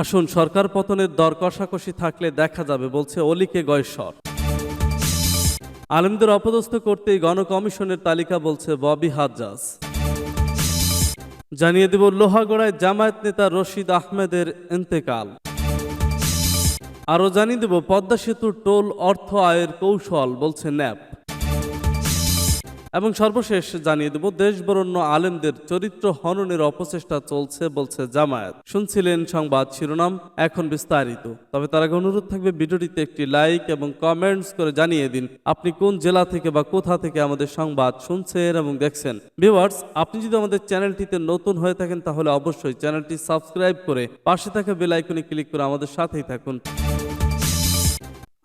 আসুন, সরকার পতনের দর কষাকষি থাকলে দেখা যাবে, বলছে অলিকে গয়েশ্বর আলেমদের অপদস্থ করতেই গণকমিশনের তালিকা বলছে ববি হাজ্জাজ। জানিয়ে দেব লোহাগড়ায় জামায়াত নেতা রশিদ আহমেদের ইন্তেকাল। আরও জানিয়ে দেব পদ্মা সেতুর টোল অর্থ আয়ের কৌশল, বলছে ন্যাপ। এবং সর্বশেষ জানিয়ে দেব, দেশবরণ্য আলেমদের চরিত্র হননের অপচেষ্টা চলছে বলছে জামায়াত। শুনছিলেন সংবাদ শিরোনাম, এখন বিস্তারিত। তবে তার আগে অনুরোধ থাকবে, ভিডিওটিতে একটি লাইক এবং কমেন্টস করে জানিয়ে দিন, আপনি কোন জেলা থেকে বা কোথা থেকে আমাদের সংবাদ শুনছেন এবং দেখছেন। ভিউয়ার্স, আপনি যদি আমাদের চ্যানেলটিতে নতুন হয়ে থাকেন, তাহলে অবশ্যই চ্যানেলটি সাবস্ক্রাইব করে পাশে থাকা বেল আইকনে ক্লিক করে আমাদের সাথেই থাকুন।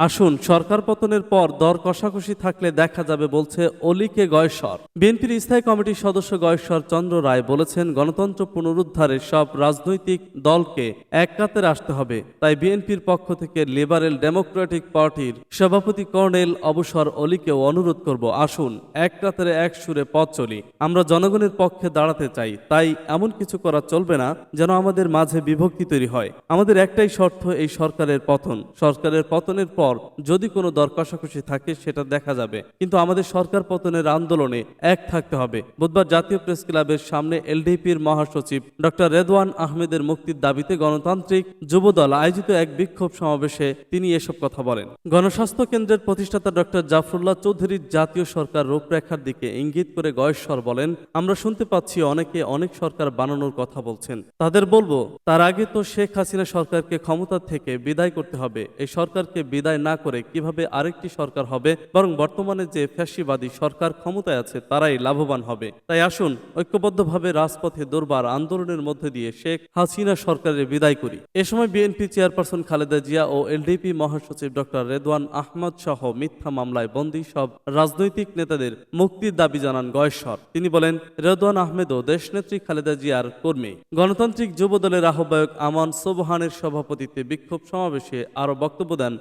আসুন, সরকার পতনের পর দর কষাকষি থাকলে দেখা যাবে, বলছে অলিকে গয়েশ্বর। বিএনপির স্থায়ী কমিটির সদস্য গয়েশ্বর চন্দ্র রায় বলেছেন, গণতন্ত্র পুনরুদ্ধারে সব রাজনৈতিক দলকে এক আসতে হবে। তাই বিএনপির পক্ষ থেকে লিবারেল ডেমোক্রেটিক পার্টির সভাপতি কর্নেল অবসর অলিকেও অনুরোধ করব, আসুন, এক কাতারে এক সুরে পথ চলি। আমরা জনগণের পক্ষে দাঁড়াতে চাই, তাই এমন কিছু করা চলবে না যেন আমাদের মাঝে বিভক্তি তৈরি হয়। আমাদের একটাই শর্ত এই সরকারের পতন। সরকারের পতনের পর যদি কোনো দর কষাকষি থাকে, সেটা দেখা যাবে। কিন্তু আমাদের সরকার পতনের আন্দোলনে এক থাকতে হবে। বুধবার জাতীয় প্রেস ক্লাবের সামনে এলডিপির মহাসচিব ডক্টর রেদওয়ান আহমেদের মুক্তির দাবিতে গণতান্ত্রিক যুবদল আয়োজিত এক বিক্ষোভ সমাবেশে তিনি এসব কথা বলেন। গণস্বাস্থ্য কেন্দ্রের প্রতিষ্ঠাতা ডক্টর জাফরুল্লাহ চৌধুরীর জাতীয় সরকার রূপরেখার দিকে ইঙ্গিত করে গয়েশ্বর বলেন, আমরা শুনতে পাচ্ছি অনেকে অনেক সরকার বানানোর কথা বলছেন। তাদের বলব, তার আগে তো শেখ হাসিনা সরকারকে ক্ষমতা থেকে বিদায় করতে হবে। এই সরকারকে বিদায় না করে কীভাবে আরেকটি সরকার হবে, বরং বর্তমানে যে ফ্যাসিবাদী সরকার ক্ষমতায় আছে, তারাই লাভবান হবে। তাই আসুন, ঐক্যবদ্ধভাবে রাজপথে দরবার আন্দোলনের মধ্যে দিয়ে শেখ হাসিনা সরকারের বিদায় করি। এ সময় বিএনপি চেয়ারপারসন খালেদা জিয়া ও এলডিপি মহাসচিব ডক্টর রেদওয়ান আহমদ সহ মিথ্যা মামলায় বন্দী সব রাজনৈতিক নেতাদের মুক্তির দাবি জানান গয়েশ্বর। তিনি বলেন, রেদওয়ান আহমেদও দেশনেত্রী খালেদা জিয়ার কর্মী। গণতান্ত্রিক যুবদলের আহ্বায়ক আমান সোবহানের সভাপতিত্বে বিক্ষোভ সমাবেশে আরও বক্তব্য দেন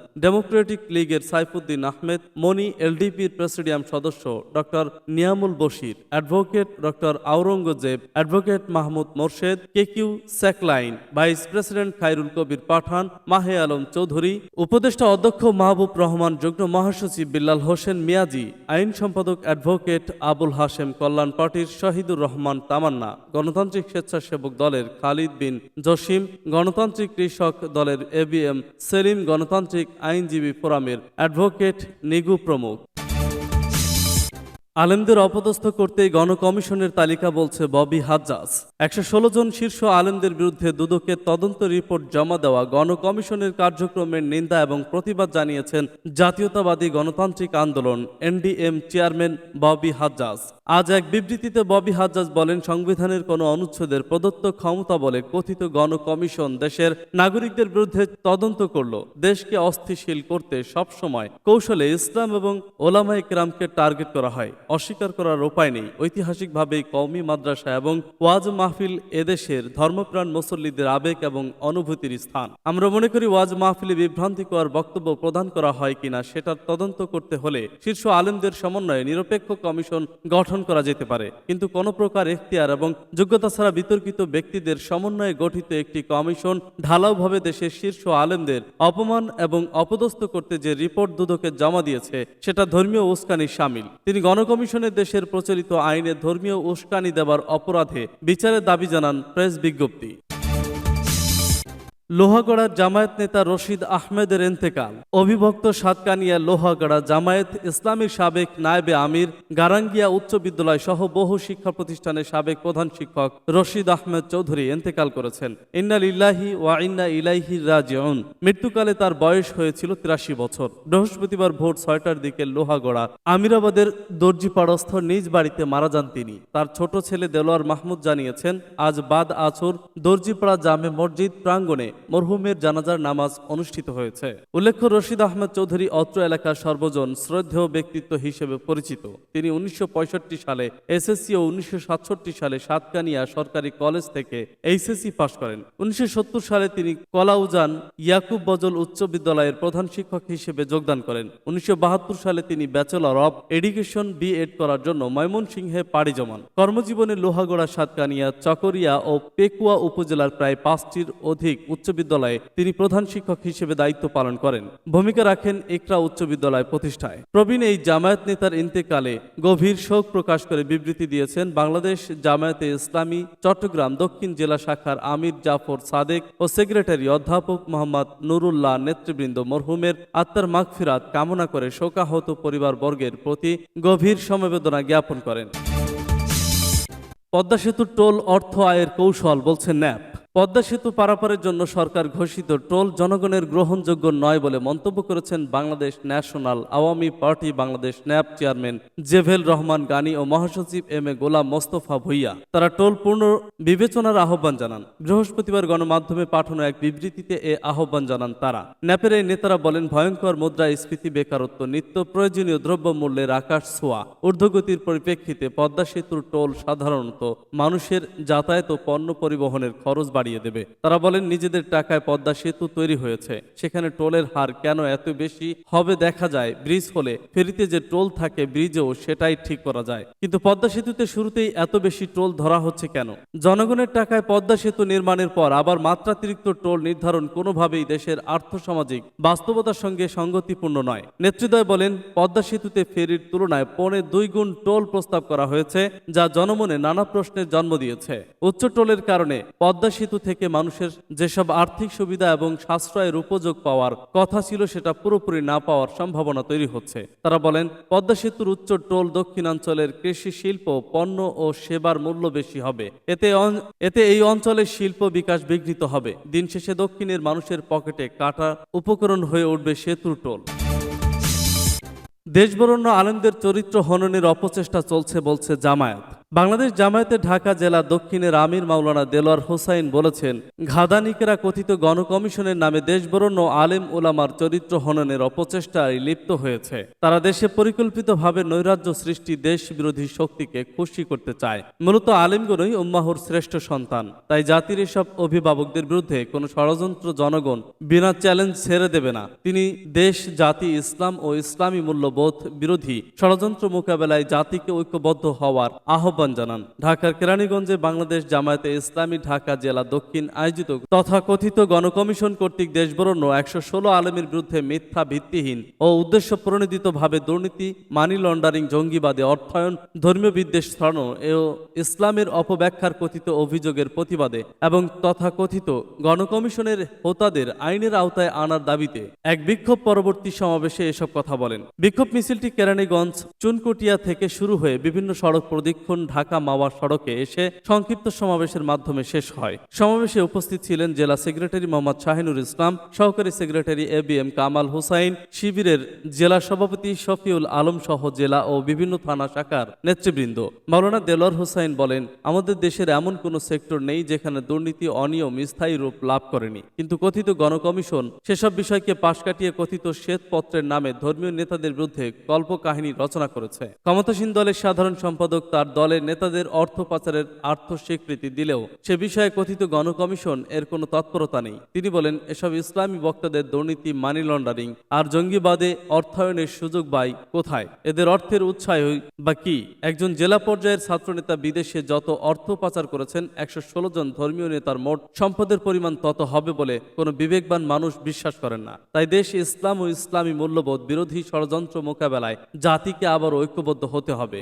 ডেমোক্রেটিক লীগের সাইফুদ্দিন আহমেদ, মনি এলডিপির প্রেসিডিয়াম সদস্য doctor Niamul Bashir, advocate doctor Aurangzeb, advocate Mahmud Morshed, KQ Saklain vice president Khairul Kabir Pathan, Mahe Alam Chowdhury, উপদেষ্টা অধ্যক্ষ মাহবুব রহমান, যুগ্ম মহাসচিব বিল্লাল হোসেন মিয়াজি, আইন সম্পাদক অ্যাডভোকেট আবুল হাশেম কল্যাণ পার্টির শহীদুর রহমান তামান্না, গণতান্ত্রিক স্বেচ্ছাসেবক দলের খালিদ বিন জসিম, গণতান্ত্রিক কৃষক দলের এবিএম সেলিম, গণতান্ত্রিক আইনজীবী ফোরামের অ্যাডভোকেট নিগু প্রমুখ। আলেমদের অপদস্থ করতেই গণকমিশনের তালিকা বলছে ববি হাজ্জাজ। একশো ষোলো জন শীর্ষ আলেমদের বিরুদ্ধে দুদকের তদন্ত রিপোর্ট জমা দেওয়া গণকমিশনের কার্যক্রমের নিন্দা এবং প্রতিবাদ জানিয়েছেন জাতীয়তাবাদী গণতান্ত্রিক আন্দোলন এনডিএম চেয়ারম্যান ববি হাজ্জাজ। আজ এক বিবৃতিতে ববি হাজ্জাজ বলেন, সংবিধানের কোনো অনুচ্ছেদের প্রদত্ত ক্ষমতা বলে কথিত গণকমিশন দেশের নাগরিকদের বিরুদ্ধে তদন্ত করল। দেশকে অস্থিশীল করতে সবসময় কৌশলে ইসলাম এবং ওলামাই কেরামকে টার্গেট করা হয়। অস্বীকার করার উপায় নেই। ঐতিহাসিকভাবেই কওমি মাদ্রাসা এবং ওয়াজ মাহফিল এদেশের ধর্মপ্রাণ মুসল্লিদের আবেগ এবং অনুভূতির স্থান। আমরা মনে করি ওয়াজ মাহফিলে বিভ্রান্তিকর বক্তব্য প্রদান করা হয় কিনা সেটার তদন্ত করতে হলে শীর্ষ আলেমদের সমন্বয়ে নিরপেক্ষ কমিশন গঠন করা যেতে পারে। কিন্তু কোনো প্রকার এখতিয়ার এবং যোগ্যতা ছাড়া বিতর্কিত ব্যক্তিদের সমন্বয়ে গঠিত একটি কমিশন ঢালাওভাবে দেশের শীর্ষ আলেমদের অপমান এবং অপদস্থ করতে যে রিপোর্ট দুদকে জমা দিয়েছে, সেটা ধর্মীয় উস্কানি সামিল। তিনি গণকমিশনের দেশের প্রচলিত আইনে ধর্মীয় উস্কানি দেবার অপরাধে বিচারের দাবি জানান প্রেস বিজ্ঞপ্তি। লোহাগড়ার জামায়াত নেতা রশিদ আহমেদের এন্তেকাল। অবিভক্ত সাতকানিয়া লোহাগড়া জামায়াত ইসলামীর সাবেক নায়েবে আমির, গারাঙ্গিয়া উচ্চ বিদ্যালয় সহ বহু শিক্ষা প্রতিষ্ঠানের সাবেক প্রধান শিক্ষক রশিদ আহমেদ চৌধুরী এন্তেকাল করেছেন। ইন্না লিল্লাহি ওয়া ইন্না ইলাইহি রাজিউন। মৃত্যুকালে তার বয়স হয়েছিল তিরাশি বছর। বৃহস্পতিবার ভোর ছয়টার দিকে লোহাগড়া আমিরাবাদের দর্জিপাড়স্থ নিজ বাড়িতে মারা যান তিনি। তার ছোট ছেলে দেলোয়ার মাহমুদ জানিয়েছেন, আজ বাদ আছর দর্জিপাড়া জামে মসজিদ প্রাঙ্গণে মরহুমের জানাজার নামাজ অনুষ্ঠিত হয়েছে। উল্লেখ্য, রশিদ আহমেদ চৌধুরী অত্র এলাকার সর্বজন শ্রদ্ধেয় ব্যক্তিত্ব হিসেবে পরিচিত। তিনি উনিশশো সালে এসএসসি ও উনিশশো সালে সাতকানিয়া সরকারি কলেজ থেকে এইচএসসি পাশ করেন। উনিশশো সালে তিনি কলাউজান ইয়াকুব বজল উচ্চ বিদ্যালয়ের প্রধান শিক্ষক হিসেবে যোগদান করেন। উনিশশো বাহাত্তর সালে তিনি bachelor of education B Ed করার জন্য ময়মনসিংহে পাড়ি জমান। কর্মজীবনে লোহাগড়া, সাতকানিয়া, চকরিয়া ও পেকুয়া উপজেলার প্রায় পাঁচটির অধিক উচ্চ বিদ্যালয়ে তিনি প্রধান শিক্ষক হিসেবে দায়িত্ব পালন করেন। ভূমিকা রাখেন ইকরা উচ্চ বিদ্যালয় প্রতিষ্ঠায়। প্রবীণ এই জামায়াত নেতার ইন্তেকালে গভীর শোক প্রকাশ করে বিবৃতি দিয়েছেন, বাংলাদেশ জামায়াতে ইসলামী চট্টগ্রাম দক্ষিণ জেলা শাখার আমির জাফর সাদেক ও সেক্রেটারি অধ্যাপক মোহাম্মদ নুরুল্লাহ নেতৃবৃন্দ মরহুমের আত্মার মাগফিরাত কামনা করে শোকাহত পরিবারবর্গের প্রতি গভীর সমবেদনা জ্ঞাপন করেন। পদ্মা সেতুর টোল অর্থ আয়ের কৌশল বলছে ন্যাপ। পদ্মা সেতু পারাপারের জন্য সরকার ঘোষিত টোল জনগণের গ্রহণযোগ্য নয় বলে মন্তব্য করেছেন Bangladesh national Awami party Bangladesh NAP chairman Zebel Rahman Gani ও মহাসচিব এম এ গোলাম মোস্তফা ভুইয়া। তারা টোল পূর্ণ বিবেচনার আহ্বান জানান। বৃহস্পতিবার গণমাধ্যমে পাঠানো এক বিবৃতিতে এ আহ্বান জানান তারা। ন্যাপের এই নেতারা বলেন, ভয়ঙ্কর মুদ্রাস্ফীতি বেকারত্ব, নিত্য প্রয়োজনীয় দ্রব্যমূল্যের আকাশ ছোঁয়া। ঊর্ধ্বগতির পরিপ্রেক্ষিতে পদ্মা সেতুর টোল সাধারণত মানুষের যাতায়াত ও পণ্য পরিবহনের খরচ বাড়িয়ে দেবে। তারা বলেন, নিজেদের টাকায় পদ্মা সেতু তৈরি হয়েছে। সেখানে টোলের হার কেন এত বেশি? হবে দেখা যায়, ব্রিজ হলে ফেরিতে যে টোল থাকে ব্রিজেও সেটাই ঠিক করা যায়। কিন্তু পদ্মা সেতুতে শুরুতেই এত বেশি টোল ধরা হচ্ছে কেন? জনগণের টাকায় পদ্মা সেতু নির্মাণের পর আবার মাত্রাতিরিক্ত টোল নির্ধারণ কোনোভাবেই দেশের আর্থসামাজিক বাস্তবতার সঙ্গে সঙ্গতিপূর্ণ নয়। নেতৃদ্বয় বলেন, পদ্মা সেতুতে ফেরির তুলনায় পৌনে দুই গুণ টোল প্রস্তাব করা হয়েছে, যা জনমনে নানা প্রশ্নের জন্ম দিয়েছে। উচ্চ টোলের কারণে পদ্মা সেতু থেকে মানুষের যেসব আর্থিক সুবিধা এবং সাশ্রয়ের উপযোগ পাওয়ার কথা ছিল, সেটা পুরোপুরি না পাওয়ার সম্ভাবনা তৈরি হচ্ছে। তারা বলেন, পদ্মা সেতুর উচ্চ টোল দক্ষিণাঞ্চলের কৃষি শিল্প, পণ্য ও সেবার মূল্য বেশি হবে। এতে এতে এই অঞ্চলের শিল্প বিকাশ বিঘ্নিত হবে। দিন শেষে দক্ষিণের মানুষের পকেটে কাটা উপকরণ হয়ে উঠবে সেতুর টোল। দেশবরণ্য আলেমদের চরিত্র হননের অপচেষ্টা চলছে বলছে জামায়াত। বাংলাদেশ জামায়াতে ঢাকা জেলা দক্ষিণের আমির মাওলানা দেলোয়ার হোসাইন বলেছেন, ঘাদানিকেরা কথিত গণকমিশনের নামে দেশবরণ্য আলেম ওলামার চরিত্র হননের অপচেষ্টায় লিপ্ত হয়েছে। তারা দেশে পরিকল্পিতভাবে নৈরাজ্য সৃষ্টি দেশ বিরোধী শক্তিকে খুশি করতে চায়। মূলত আলেমগণই উম্মাহুর শ্রেষ্ঠ সন্তান। তাই জাতির এসব অভিভাবকদের বিরুদ্ধে কোনো ষড়যন্ত্র জনগণ বিনা চ্যালেঞ্জ ছেড়ে দেবে না। তিনি দেশ, জাতি, ইসলাম ও ইসলামী মূল্যবোধ বিরোধী ষড়যন্ত্র মোকাবেলায় জাতিকে ঐক্যবদ্ধ হওয়ার আহ্বান জানান। ঢাকার কেরানীগঞ্জে বাংলাদেশ জামায়াতে ইসলামী ঢাকা জেলা দক্ষিণ আয়োজিত তথাকথিত গণকমিশন কর্তৃক দেশবরণ্য একশো ষোলো আলমের বিরুদ্ধে মিথ্যা ভিত্তিহীন ও উদ্দেশ্য প্রণোদিতভাবে দুর্নীতি, মানি লন্ডারিং, জঙ্গিবাদে অর্থায়ন, ধর্মীয় বিদ্বেষ ছড়ানো ও ইসলামের অপব্যাখ্যার কথিত অভিযোগের প্রতিবাদে এবং তথাকথিত গণকমিশনের হোতাদের আইনের আওতায় আনার দাবিতে এক বিক্ষোভ পরবর্তী সমাবেশে এসব কথা বলেন। বিক্ষোভ মিছিলটি কেরানীগঞ্জ, চুনকুটিয়া থেকে শুরু হয়ে বিভিন্ন সড়ক প্রদক্ষিণ ঢাকা মাওয়া সড়কে এসে সংক্ষিপ্ত সমাবেশের মাধ্যমে শেষ হয়। সমাবেশে উপস্থিত ছিলেন জেলা সেক্রেটারি মোহাম্মদ শাহিনুর ইসলাম, সহকারী secretary A B M Kamal Hossain, শিবিরের জেলা সভাপতি শফিউল আলম সহ জেলা ও বিভিন্ন থানা শাখার নেতৃবৃন্দ। মাওলানা দেলোয়ার হোসাইন বলেন, আমাদের দেশের এমন কোনো সেক্টর নেই যেখানে দুর্নীতি, অনিয়ম, স্থায়ী রূপ লাভ করেনি। কিন্তু কথিত গণকমিশন সেসব বিষয়কে পাশ কাটিয়ে কথিত শ্বেতপত্রের নামে ধর্মীয় নেতাদের বিরুদ্ধে কল্পকাহিনী রচনা করেছে। ক্ষমতাসীন দলের সাধারণ সম্পাদক তার দলের নেতাদের অর্থ পাচারের আর্থ স্বীকৃতি দিলেও সে বিষয়ে কথিত গণকমিশন এর কোনো তৎপরতা নেই। তিনি বলেন, এসব ইসলামী বক্তাদের দুর্নীতি, মানি লন্ডারিং আর জঙ্গিবাদে অর্থায়নের সুযোগ বাই কোথায়? এদের অর্থের উৎসাহ বা কি? একজন জেলা পর্যায়ের ছাত্রনেতা বিদেশে যত অর্থ পাচার করেছেন, একশো ষোলো জন ধর্মীয় নেতার মোট সম্পদের পরিমাণ তত হবে বলে কোনো বিবেকবান মানুষ বিশ্বাস করেন না। তাই দেশ ইসলাম ও ইসলামী মূল্যবোধ বিরোধী ষড়যন্ত্র মোকাবেলায় জাতিকে আবার ঐক্যবদ্ধ হতে হবে।